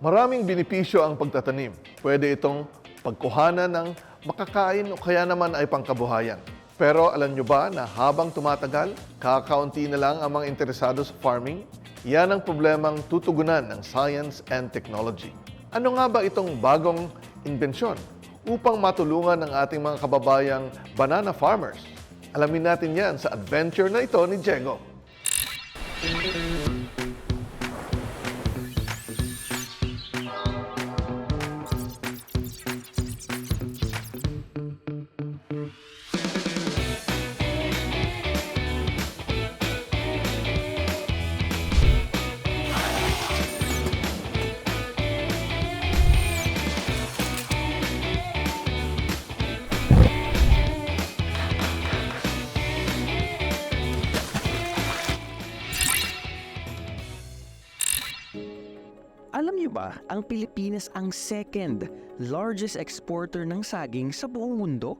Maraming benepisyo ang pagtatanim. Pwede itong pagkuhanan ng makakain o kaya naman ay pangkabuhayan. Pero alam nyo ba na habang tumatagal, kakaunti na lang ang mga interesado sa farming? Yan ang problemang tutugunan ng science and technology. Ano nga ba itong bagong imbensyon upang matulungan ang ating mga kababayang banana farmers? Alamin natin yan sa adventure na ito ni Diego. Ang Pilipinas ang second largest exporter ng saging sa buong mundo?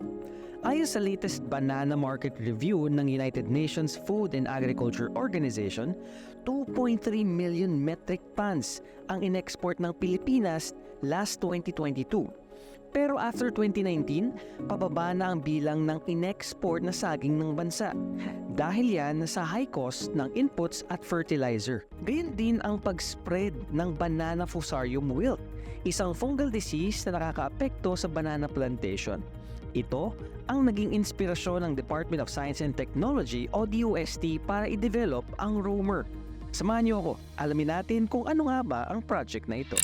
Ayon sa latest Banana Market Review ng United Nations Food and Agriculture Organization, 2.3 million metric tons ang inexport ng Pilipinas last 2022. Pero after 2019, pababa na ang bilang ng inexport na saging ng bansa. Dahil yan sa high cost ng inputs at fertilizer. Gayun din ang pag-spread ng banana fusarium wilt, isang fungal disease na nakakaapekto sa banana plantation. Ito ang naging inspirasyon ng Department of Science and Technology o DOST para i-develop ang roamer. Samahan niyo ako, alamin natin kung ano nga ba ang project na ito.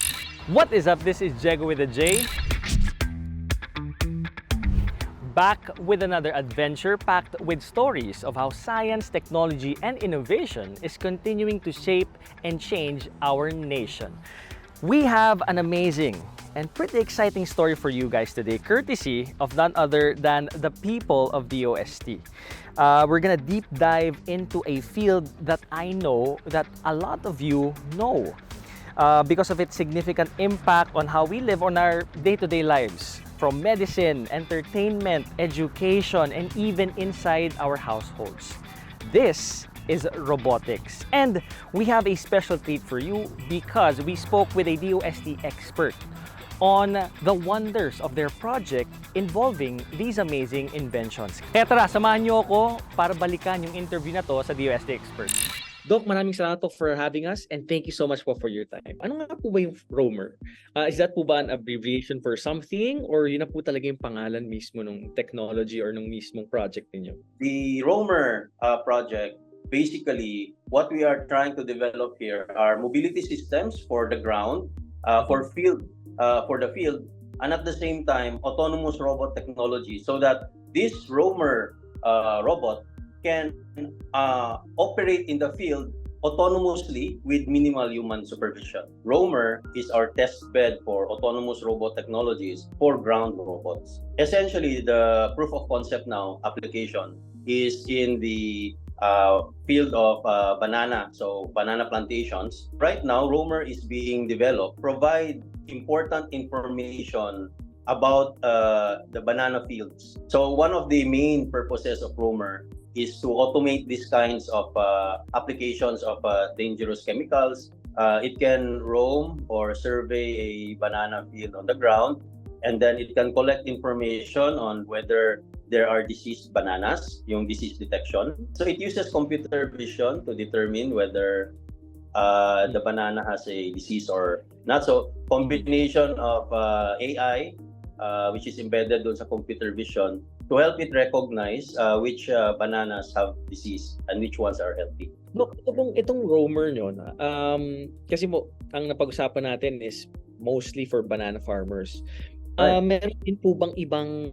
What is up? This is Jago with a J. Back with another adventure packed with stories of how science, technology, and innovation is continuing to shape and change our nation. We have an amazing and pretty exciting story for you guys today, courtesy of none other than the people of DOST. Uh, we're gonna deep dive into a field that I know that a lot of you know uh, because of its significant impact on how we live on our day-to-day lives from medicine, entertainment, education, and even inside our households. This is robotics. And we have a special treat for you because we spoke with a DOST expert on the wonders of their project involving these amazing inventions. Kaya tara, samahan niyo ako para balikan yung interview na to sa DOST expert. Doc, maraming salamat po for having us and thank you so much po for your time. Ano nga po ba yung roamer? Uh, is that po ba an abbreviation for something or yun na po talaga yung pangalan mismo ng technology or ng mismong project ninyo? the Roamer uh, project, basically, what we are trying to develop here are mobility systems for the ground, uh, for field, uh, for the field, and at the same time, autonomous robot technology, so that this Roamer uh, robot can uh, operate in the field autonomously with minimal human supervision. Roamer is our test bed for autonomous robot technologies for ground robots. Essentially, the proof of concept now application is in the uh, field of uh, banana, so banana plantations. Right now, Roamer is being developed, provide important information about uh, the banana fields. So one of the main purposes of Roamer is to automate these kinds of uh, applications of uh, dangerous chemicals. Uh, it can roam or survey a banana field on the ground, and then it can collect information on whether there are diseased bananas, yung disease detection. So it uses computer vision to determine whether uh, the banana has a disease or not. So combination of uh, AI, uh, which is embedded doon sa computer vision, to help it recognize uh, which uh, bananas have disease and which ones are healthy. Look, itong, itong roamer nyo na, um, kasi mo, ang napag-usapan natin is mostly for banana farmers. Uh, meron din po bang ibang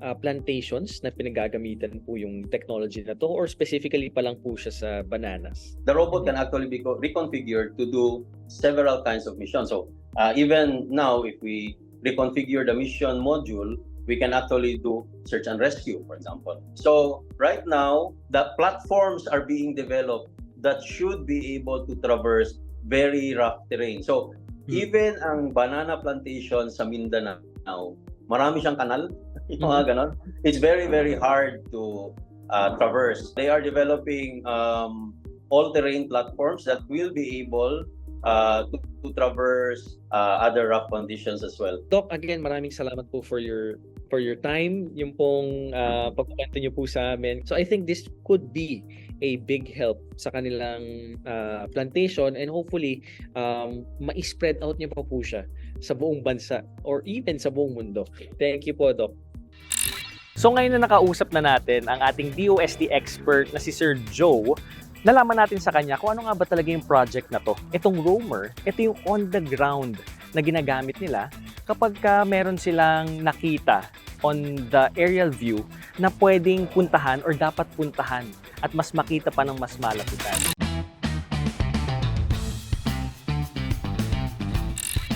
uh, plantations na pinagagamitan po yung technology na to or specifically pa lang po siya sa bananas? The robot can actually be co- reconfigured to do several kinds of missions. So uh, even now, if we reconfigure the mission module, we can actually do search and rescue, for example. So right now, the platforms are being developed that should be able to traverse very rough terrain. So Hmm. even ang banana plantation sa Mindanao, marami siyang kanal, yung mga ganon. It's very, very hard to uh, traverse. They are developing um, all-terrain platforms that will be able uh, to, to traverse uh, other rough conditions as well. Doc, again, maraming salamat po for your for your time, yung pong uh, pagkukwento niyo po sa amin. So I think this could be a big help sa kanilang uh, plantation and hopefully um, ma-spread out niyo pa po siya sa buong bansa or even sa buong mundo. Thank you po, Doc. So ngayon na nakausap na natin ang ating DOST expert na si Sir Joe, nalaman natin sa kanya kung ano nga ba talaga yung project na to. Itong roamer, ito yung on the ground na ginagamit nila kapag ka meron silang nakita on the aerial view na pwedeng puntahan or dapat puntahan at mas makita pa ng mas malapitan.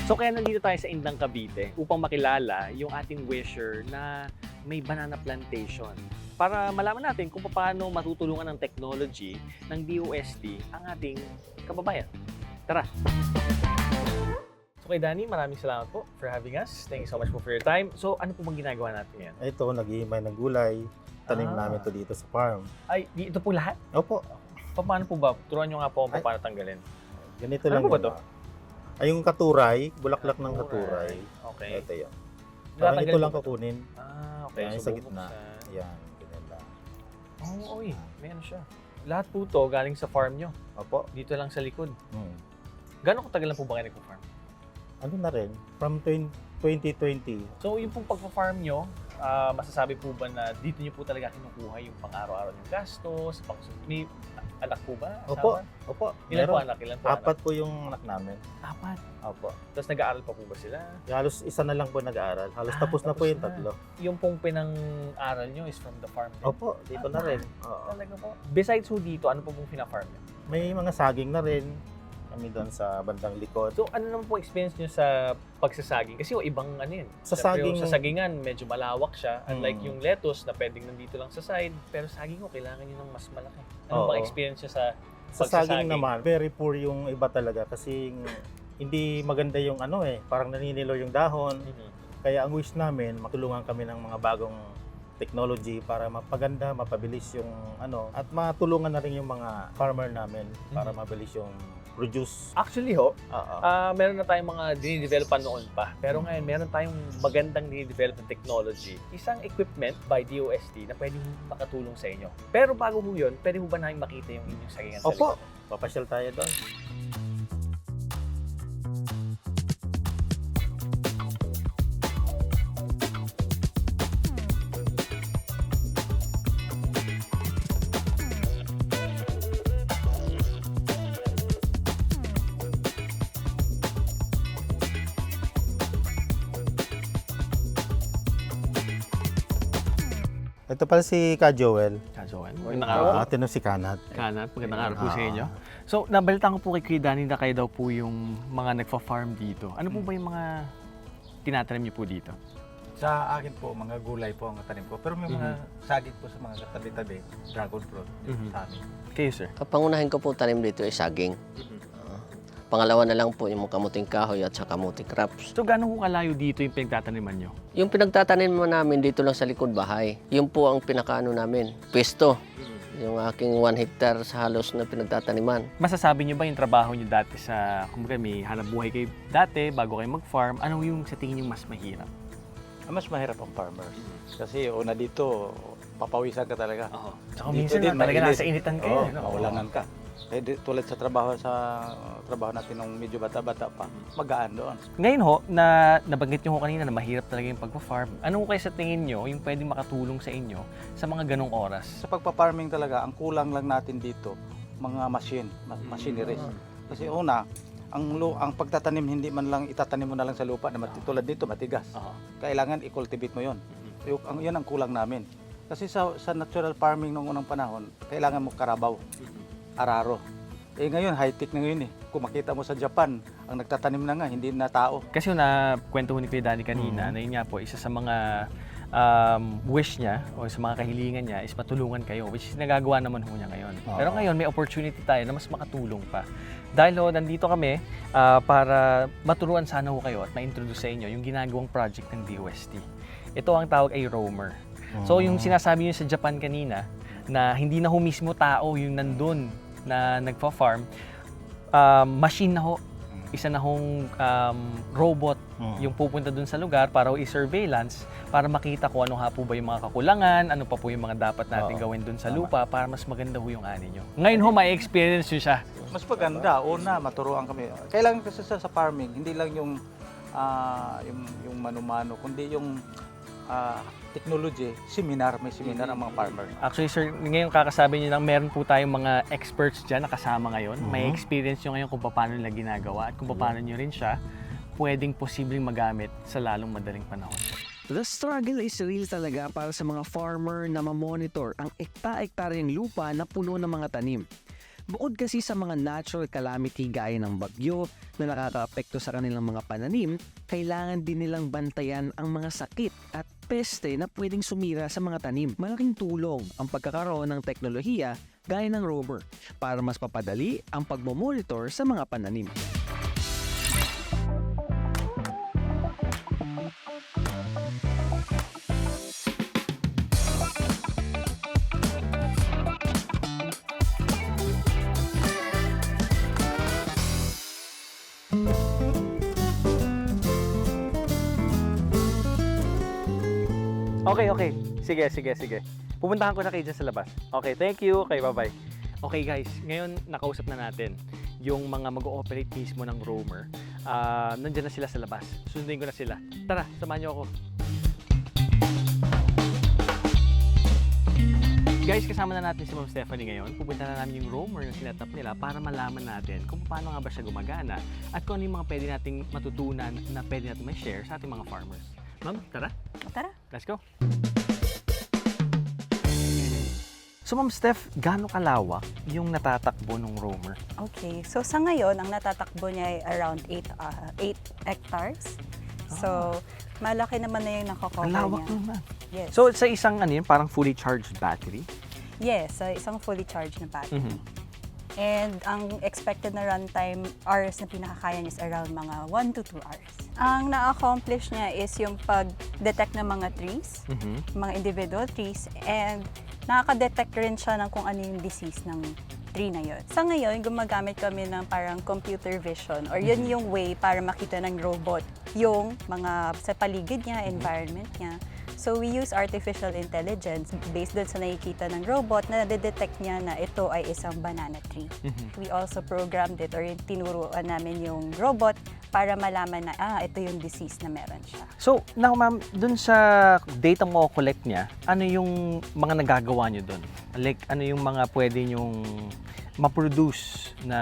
So kaya nandito tayo sa Indang Cavite upang makilala yung ating wisher na may banana plantation para malaman natin kung paano matutulungan ng technology ng DOST ang ating kababayan. Tara! So kay Danny, maraming salamat po for having us. Thank you so much po for your time. So ano po bang ginagawa natin ngayon? Ito, naghihimay ng gulay. Tanim Ah. namin to dito sa farm. Ay, di- ito po lahat? Opo, Pa- Paano po ba? Turuan nyo nga po kung Ay. paano tanggalin. ganito Ano lang. po ba yun, to? ah. Ay, yung katuray, bulaklak ng katuray. Okay. Ito yan. Parang ito lang po ba to? kukunin. Ah, okay. Yan, So, sa gitna. bubuksan. Ayan, ganyan lang. Oh, oy, may ano siya. Lahat po to galing sa farm nyo. Opo. Dito lang sa likod. Hmm. Gano'ng katagal na po ba kayo nagpo-farm? Ano na rin, from 20 2020, So, yung pong pagpa-farm nyo, ah, masasabi po ba na dito nyo po talaga kinukuha yung pang-araw-araw yung gastos? Pang may anak po ba? Opo. Asawa? opo, Ilan po meron. anak? Ilan po Apat po yung anak namin. anak? Apat. Opo. Tapos nag-aaral pa po ba sila? Halos isa na lang po nag-aaral. Halos Ah, tapos na po tapos yung na. tatlo. Yung pong pinang-aral nyo is from the farm din? Opo, dito na rin. Oo. Talaga po. Besides po dito, ano po pong pina-farm nyo? May mga saging na rin. Kami doon sa bandang likod. So, ano naman po experience nyo sa pagsasaging? Kasi yung ibang ano yun. Sa saging- sa sagingan, medyo malawak siya. Unlike Mm. yung lettuce na pwedeng nandito lang sa side. Pero saging ko, kailangan nyo ng mas malaki. Ano Oo. bang experience nyo sa... Sa saging naman, very poor yung iba talaga kasi hindi maganda yung ano eh, parang naninilo yung dahon. Kaya ang wish namin, matulungan kami ng mga bagong technology para mapaganda, mapabilis yung ano, at matulungan na rin yung mga farmer namin para Mhm. mabilis yung produce. Actually ho, Oo. ah meron na tayong mga dinidevelopan noon pa. Pero ngayon, meron tayong magandang dinidevelop na technology. Isang equipment by DOST na pwedeng makatulong sa inyo. Pero bago ho yun, pwede mo ba namin makita yung inyong sagingan sa Opo, likod? papasyal tayo doon. Ito pala si Ka Joel. Ah, Joel. Magandang Ah, araw. ate no si Kanat. Kanat, magandang araw po sa Ah. inyo. So, nabalitaan ko po kay Kuya Danny na kayo daw po yung mga nagfa-farm dito. Ano po ba yung mga tinatanim niyo po dito? Sa akin po, mga gulay po ang tanim ko. Pero may mga saging po sa mga katabi-tabi, dragon fruit Mhm. sa amin. Kayo, sir. Kapangunahin ko po tanim dito ay saging. Ah, pangalawa na lang po yung kamuting kahoy at saka kamuting crops. So, gano'n ko kalayo dito yung pinagtataniman niyo? Yung pinagtatanim mo namin dito lang sa likod bahay, yun po ang pinakaano namin, pwesto. Yung aking 1 hectare sa halos na pinagtataniman. Masasabi niyo ba yung trabaho niyo dati sa, kumbaga may hanap buhay kayo dati bago kayo mag-farm, ano yung sa tingin niyo mas mahirap? Ang mas mahirap ang farmers. Kasi una dito, papawisan ka talaga. Oo. Tsaka Dito minsan din, na, talaga mainit. nasa initan kayo. Oo, eh, no? mawalanan ka. Eh, di, tulad sa trabaho sa trabaho natin nung medyo bata-bata pa, magaan doon. Ngayon ho, na nabanggit niyo ho kanina na mahirap talaga yung pagpa-farm. Ano ho kayo sa tingin niyo yung pwedeng makatulong sa inyo sa mga ganong oras? Sa pagpa-farming talaga, ang kulang lang natin dito, mga machine, ma- Mm. machineries. Kasi una, ang lu- ang pagtatanim hindi man lang itatanim mo na lang sa lupa na mati- tulad dito matigas. Kailangan i-cultivate mo 'yon. Yung, ang, yan ang kulang namin. Kasi sa, sa natural farming noong unang panahon, kailangan mo karabaw, araro. Eh ngayon, high-tech na ngayon eh. Kung makita mo sa Japan, ang nagtatanim na nga, hindi na tao. Kasi yung na kwento ko ni Kuya Danny kanina, na yun nga po, isa sa mga um, wish niya o sa mga kahilingan niya is matulungan kayo, which is nagagawa naman ho niya ngayon. Oo. Pero ngayon, may opportunity tayo na mas makatulong pa. Dahil ho, nandito kami ah, para maturuan sana ho kayo at ma-introduce sa inyo yung ginagawang project ng DOST. Ito ang tawag ay roamer. So yung sinasabi niyo sa Japan kanina, na hindi na ho mismo tao yung nandun na nagpa-farm, um, machine na ho isa na hong um, robot Mm. yung pupunta dun sa lugar para ho i-surveillance para makita ko ano nga po ba yung mga kakulangan, ano pa po yung mga dapat natin Oo. gawin dun sa Tama. lupa para mas maganda ho yung ani nyo. Ngayon ho, may experience nyo siya. Mas maganda, una, maturuan kami. Kailangan kasi sa, sa farming, hindi lang yung, ah, yung, yung mano-mano, kundi yung ah, technology, seminar, may seminar ang mga farmer. Actually, sir, ngayon kakasabi niyo lang, meron po tayong mga experts dyan na kasama ngayon. May Mhm. experience nyo ngayon kung paano nila ginagawa at kung paano nyo rin siya pwedeng posibleng magamit sa lalong madaling panahon. The struggle is real talaga para sa mga farmer na mamonitor ang ekta-ektaryang lupa na puno ng mga tanim. Bukod kasi sa mga natural calamity gaya ng bagyo na nakakaapekto sa kanilang mga pananim, kailangan din nilang bantayan ang mga sakit at peste na pwedeng sumira sa mga tanim. Malaking tulong ang pagkakaroon ng teknolohiya gaya ng rover para mas papadali ang pagmomonitor sa mga pananim. Okay, okay. Sige, sige, sige. Pupuntahan ko na kayo dyan sa labas. Okay, thank you. Okay, bye-bye. Okay guys, ngayon nakausap na natin yung mga mag-ooperate mismo ng roamer. Ah, nandiyan na sila sa labas. Sundin ko na sila. Tara, samahan niyo ako. Guys, kasama na natin si Ma'am Stephanie ngayon. Pupunta na namin yung roamer na sinetap nila para malaman natin kung paano nga ba siya gumagana at kung ano yung mga pwede nating matutunan na pwede natin ma-share sa ating mga farmers. Ma'am, tara. Tara. Let's go. So Ma'am Steph, gaano kalawak yung natatakbo ng roamer? Okay. So sa ngayon, ang natatakbo niya ay around 8 hectares. So, malaki naman na yung Ah. nakocover Ang lawak niya. naman. Yes. So sa isang ano yun, parang fully charged battery? yes, sa isang fully charged na battery. Mhm. And ang expected na runtime hours na pinakakaya niya is around mga 1 to 2 hours. Ang na-accomplish niya is yung pag-detect ng mga trees, Mhm. mga individual trees, and nakaka-detect rin siya ng kung ano yung disease ng tree na yun. Sa ngayon, gumagamit kami ng parang computer vision or yun yung way para makita ng robot yung mga sa paligid niya, environment niya. So we use artificial intelligence based doon sa nakikita ng robot na detect niya na ito ay isang banana tree. Mhm. We also programmed it or tinuruan namin yung robot para malaman na ah, ito yung disease na meron siya. So, now ma'am, dun sa data mo collect niya, ano yung mga nagagawa niyo dun? Like, ano yung mga pwede nyong ma-produce na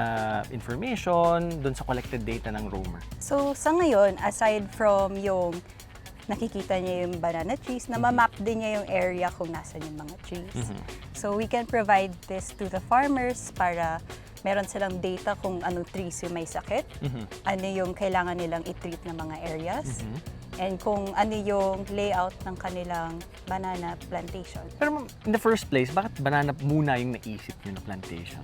information dun sa collected data ng roamer? So sa ngayon, aside from yung nakikita niya yung banana trees, na map din niya yung area kung nasan yung mga trees. Mhm. So we can provide this to the farmers para meron silang data kung anong trees yung may sakit, Mhm. ano yung kailangan nilang i-treat na mga areas, Mhm. and kung ano yung layout ng kanilang banana plantation. Pero in the first place, bakit banana muna yung naisip niyo na plantation?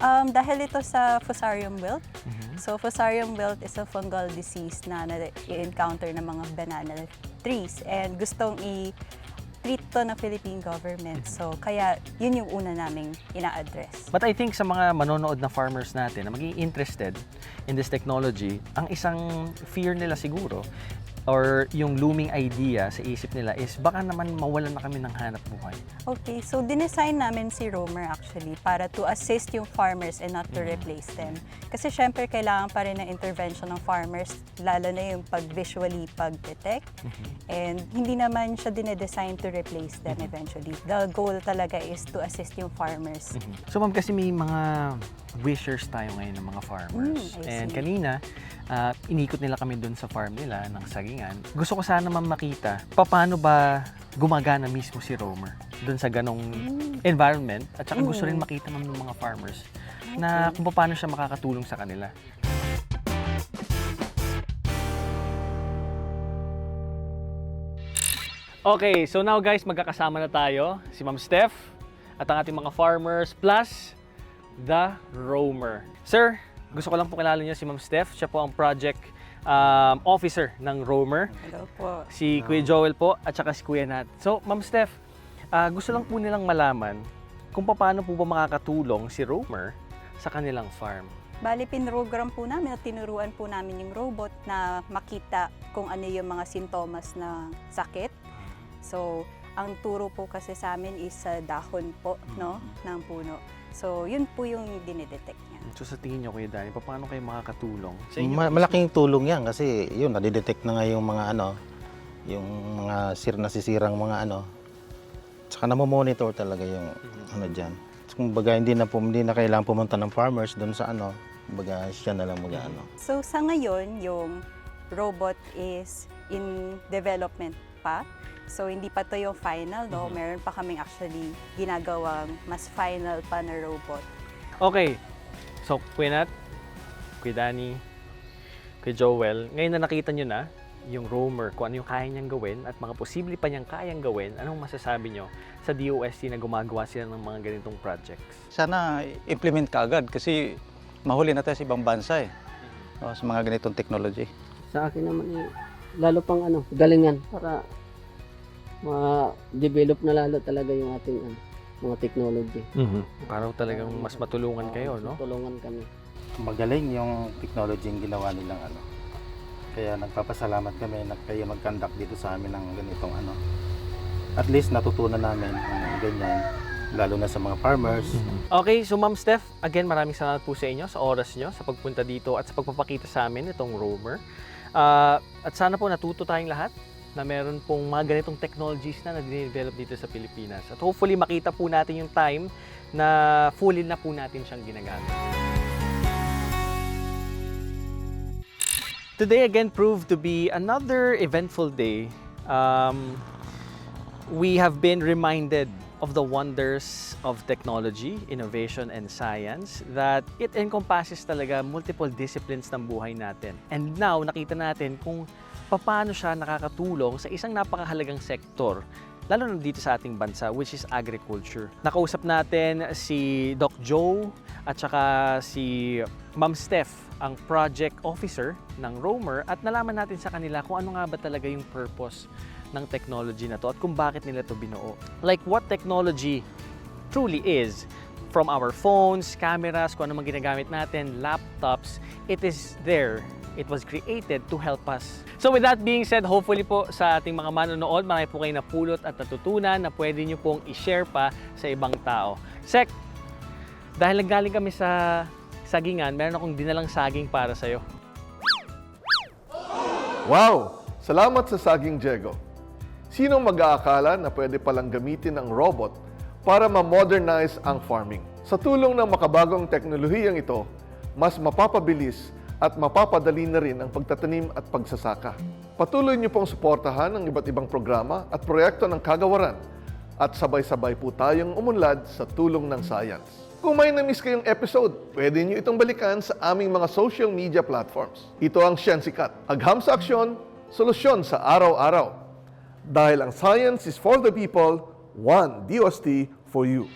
Um, dahil ito sa Fusarium wilt, Mhm. So, Fusarium wilt is a fungal disease na na-encounter ng mga banana trees and gustong i-treat to ng Philippine government. So, kaya yun yung una naming ina-address. But I think sa mga manonood na farmers natin na maging interested in this technology, ang isang fear nila siguro or yung looming idea sa isip nila is baka naman mawalan na kami ng hanap buhay. Okay, so dinesign namin si Roamer actually para to assist yung farmers and not to replace them. Kasi syempre kailangan pa rin ng intervention ng farmers, lalo na yung pag-visually pag-detect. And hindi naman siya dinedesign to replace them eventually. The goal talaga is to assist yung farmers. So ma'am, kasi may mga wishers tayo ngayon ng mga farmers. Mm, And kanina, ah, inikot nila kami doon sa farm nila ng sagingan. Gusto ko sana ma'am makita, paano ba gumagana mismo si Roamer doon sa ganong environment at saka gusto rin Mm. makita ng mga farmers na kung paano siya makakatulong sa kanila. Okay, so now guys, magkakasama na tayo, si Ma'am Steph at ang ating mga farmers plus the roamer. Sir, gusto ko lang po kilala niyo si Ma'am Steph. Siya po ang project um, officer ng roamer. Hello po. Si Kuya Joel po at saka si Kuya Nat. So, Ma'am Steph, ah, gusto lang po nilang malaman kung paano po ba makakatulong si roamer sa kanilang farm. Bali, pinrogram po namin at tinuruan po namin yung robot na makita kung ano yung mga sintomas ng sakit. So, ang turo po kasi sa amin is sa dahon po no, ng puno. So, yun po yung dinidetect niya. So sa tingin nyo, Kuya Danny, paano kayo makakatulong? Sa inyo Ma- malaking tulong yan kasi yun, nadidetect na nga yung mga ano, yung mga sir nasisirang mga ano. Tsaka namomonitor talaga yung ano dyan. Kumbaga hindi na, pum- hindi na kailangan pumunta ng farmers doon sa ano. Kumbaga siya na lang mag ano. So, sa ngayon, yung robot is in development pa. So, hindi pa to yung final, no? Meron pa kaming actually ginagawang mas final pa na robot. Okay. So, Kuya Nat, Kuya Danny, Kuya Joel, ngayon na nakita nyo na yung roamer, kung ano yung kaya niyang gawin at mga posible pa niyang kayang gawin, anong masasabi nyo sa DOST na gumagawa sila ng mga ganitong projects? Sana implement ka agad kasi mahuli na tayo sa ibang bansa eh. O, sa mga ganitong technology. sa akin naman eh, lalo pang ano, galingan para ma-develop na lalo talaga yung ating ano, mga technology. Para talagang mas matulungan kayo, no? Tulungan kami. Magaling yung technology yung ginawa nilang ano. Kaya nagpapasalamat kami na kayo mag-conduct dito sa amin ng ganitong ano. At least natutunan namin ang ganyan, lalo na sa mga farmers. Okay, so Ma'am Steph, again maraming salamat po sa inyo, sa oras nyo, sa pagpunta dito at sa pagpapakita sa amin itong roamer. Ah, at sana po natuto tayong lahat na meron pong mga ganitong technologies na na-develop dito sa Pilipinas. At hopefully makita po natin yung time na fully na po natin siyang ginagamit. Today again proved to be another eventful day. Um, we have been reminded of the wonders of technology, innovation, and science that it encompasses talaga multiple disciplines ng buhay natin. And now, nakita natin kung paano siya nakakatulong sa isang napakahalagang sektor lalo na dito sa ating bansa, which is agriculture. Nakausap natin si Doc Joe at saka si Ma'am Steph, ang project officer ng Roamer at nalaman natin sa kanila kung ano nga ba talaga yung purpose ng technology na to at kung bakit nila to binuo. Like what technology truly is from our phones, cameras, kung ano man ginagamit natin, laptops, it is there. It was created to help us. So with that being said, hopefully po sa ating mga manonood, marami po kayo napulot at natutunan na pwede nyo pong i-share pa sa ibang tao. Sek, dahil naggaling kami sa sagingan, meron akong dinalang saging para sa'yo. Wow! Salamat sa saging Jego. Sinong mag-aakala na pwede palang gamitin ang robot para ma-modernize ang farming? Sa tulong ng makabagong teknolohiyang ito, mas mapapabilis at mapapadali na rin ang pagtatanim at pagsasaka. Patuloy niyo pong suportahan ang iba't ibang programa at proyekto ng kagawaran at sabay-sabay po tayong umunlad sa tulong ng science. Kung may na-miss kayong episode, pwede niyo itong balikan sa aming mga social media platforms. Ito ang Sikat. Agham sa aksyon, solusyon sa araw-araw. Dahil ang science is for the people, one DOST for you.